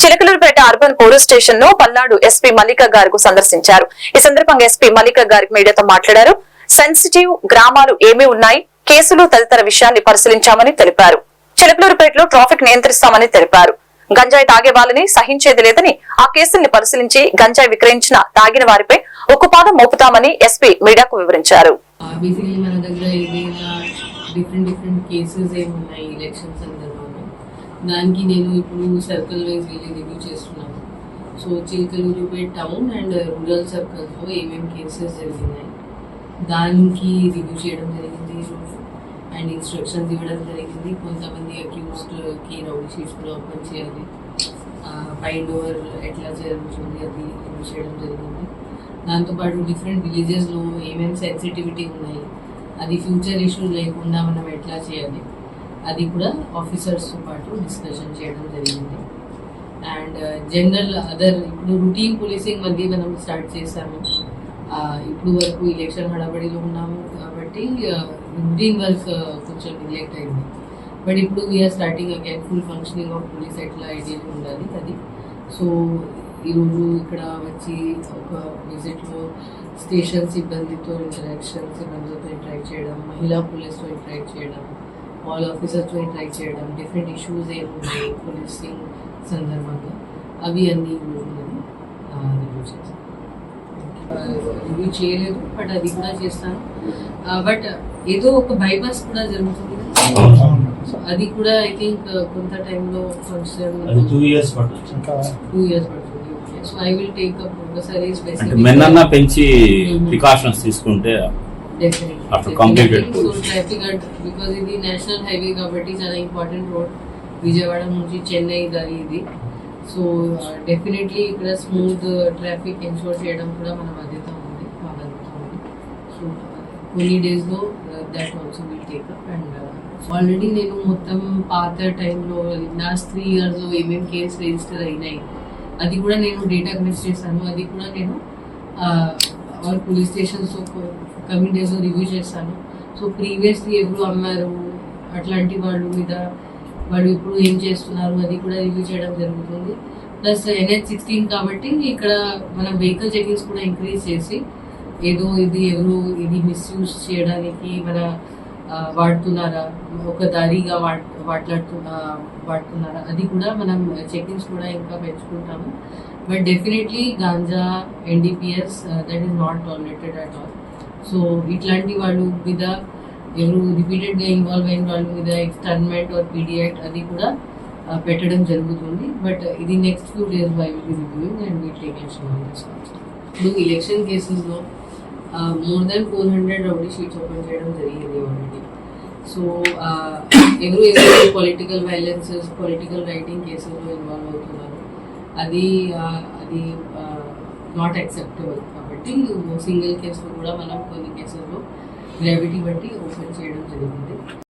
Chilakaluripet urban police స్టేషన్ను Palnadu SP మల్లిక గారు సందర్శించారు. ఈ సందర్భంగా ఎస్పీ మల్లిక గారి మీడియాతో మాట్లాడారు. సెన్సిటివ్ గ్రామాలు ఏమీ ఉన్నాయి? కేసులు తదితర విషయాన్ని పరిశీలించామని తెలిపారు. చిలకలూరుపేటలో ట్రాఫిక్ నియంత్రిస్తామని తెలిపారు. గంజాయి తాగే వాళ్ళని సహించేది లేదని ఆ కేసుల్ని పరిశీలించి గంజాయి విక్రయించిన తాగిన వారిపై ఉక్కుపాదం మోపుతామని ఎస్పీ మీడియాకు వివరించారు. డిఫరెంట్ డిఫరెంట్ కేసెస్ ఏమున్నాయి ఎలక్షన్ సందర్భంగా. దానికి నేను ఇప్పుడు సర్కిల్ వైజ్ వెళ్ళి రివ్యూ చేస్తున్నాను. So Chilakaluripet town and rural సర్కిల్స్లో ఏమేమి కేసెస్ జరిగినాయి. దానికి రివ్యూ చేయడం జరిగింది అండ్ ఇన్స్ట్రక్షన్స్ ఇవ్వడం జరిగింది. కొంతమంది అక్యూస్డ్కి రౌడీ షీట్స్లో ఓపెన్ చేయాలి. ఫైండ్ ఓవర్ ఎట్లా జరుగుతుంది అది రివ్యూ చేయడం జరిగింది. దాంతోపాటు డిఫరెంట్ విలేజెస్లో ఏమేమి సెన్సిటివిటీ ఉన్నాయి. అది ఫ్యూచర్ ఇష్యూస్ లేకుండా మనం ఎట్లా చేయాలి? అది కూడా ఆఫీసర్స్తో పాటు డిస్కషన్ చేయడం జరిగింది. అండ్ జనరల్ అదర్ ఇప్పుడు రుటీన్ పోలీసింగ్ మళ్ళీ మనం స్టార్ట్ చేసాము. ఇప్పుడు వరకు ఎలక్షన్ హడాబడిలో ఉన్నాము కాబట్టి రుటీన్ వర్క్ కొంచెం నెగ్లెక్ట్ అయింది. బట్ ఇప్పుడు we're starting again full functioning of police ఎట్లా ఐడియా ఉండాలి అది. సో ఈరోజు ఇక్కడ వచ్చి ఒక విజిట్లో స్టేషన్ సిబ్బందితో ఇంటరాక్షన్ సిబ్బందితో ఇంటరాక్ట్ చేయడం మహిళా పోలీస్తో ఇంటరాక్ట్ చేయడం ఆల్ ఆఫీసర్స్తో ఇంటరాక్ట్ చేయడం డిఫరెంట్ ఇష్యూస్ ఏమున్నాయి పోలీసింగ్ సందర్భంగా. అవి అన్నీ నేను రివ్యూ చేస్తాను రివ్యూ చేయలేదు బట్ అది కూడా చేస్తాను. బట్ ఏదో ఒక బైపాస్ కూడా జరుగుతుంది అది కూడా ఐ థింక్ కొంత టైంలో కొంచెం టూ ఇయర్స్ పడుతుంది. So I will take up ఒకసారి పెంచి ప్రికాషన్స్ తీసుకుంటే After completed so traffic because ఇది నేషనల్ హైవే కాబట్టి చాలా ఇంపార్టెంట్ రోడ్ విజయవాడ నుంచి చెన్నై దారి ఇది. సో డెఫినెట్లీ ఇక్కడ స్మూత్ ట్రాఫిక్ ఎన్షోర్ చేయడం కూడా మన బాధ్యత ఉంది మా బాధ్యత ఉంది సో కొన్ని డేస్లో that also will take up and already నేను మొత్తం పాత టైంలో లాస్ట్ త్రీ ఇయర్స్లో ఏమేమి కేసు రిజిస్టర్ అయినాయి అది కూడా నేను డేటా కలెక్ట్ చేశాను. అది కూడా నేను all police stations coming days review చేస్తాను. సో ప్రీవియస్లీ ఎవరు అమ్మారు అట్లాంటి వాళ్ళ మీద వాళ్ళు ఇప్పుడు ఏం చేస్తున్నారు అది కూడా రివ్యూ చేయడం జరుగుతుంది. ప్లస్ ఎన్హెచ్ సిక్స్టీన్ కాబట్టి ఇక్కడ మనం వెహికల్ చెకింగ్స్ కూడా ఇంక్రీజ్ చేసి ఏదో ఇది ఎవరు ఇది మిస్యూజ్ చేయడానికి మన వాడుతున్నారా ఒక దారిగా వాడ్ వాట్లాడుతు వాడుతున్నారా అది కూడా మనం చెకింగ్స్ కూడా ఇంకా పెంచుకుంటాము. But definitely ganja NDPS that is not tolerated at all so ఇట్లాంటి వాళ్ళు మీద ఎవరు రిపీటెడ్గా ఇన్వాల్వ్ అయిన వాళ్ళ మీద ఎక్స్టర్న్మెంట్ ఆర్ పీడియాక్ట్ అది కూడా పెట్టడం జరుగుతుంది. బట్ ఇది next few days by will reviewing and we take action on this ఇప్పుడు ఎలక్షన్ కేసెస్లో more than four hundred rowdy sheets open చేయడం జరిగింది ఆల్రెడీ సో ఎవరు ఎవరు పొలిటికల్ వైలెన్సెస్ పొలిటికల్ రైటింగ్ కేసెస్లో ఇన్వాల్వ్ అవుతున్నారు. అది అది నాట్ యాక్సెప్టబుల్ కాబట్టి సింగిల్ కేసులు కూడా మనం కొన్ని కేసెస్లో గ్రావిటీ బట్టి ఓపెన్ చేయడం జరిగింది.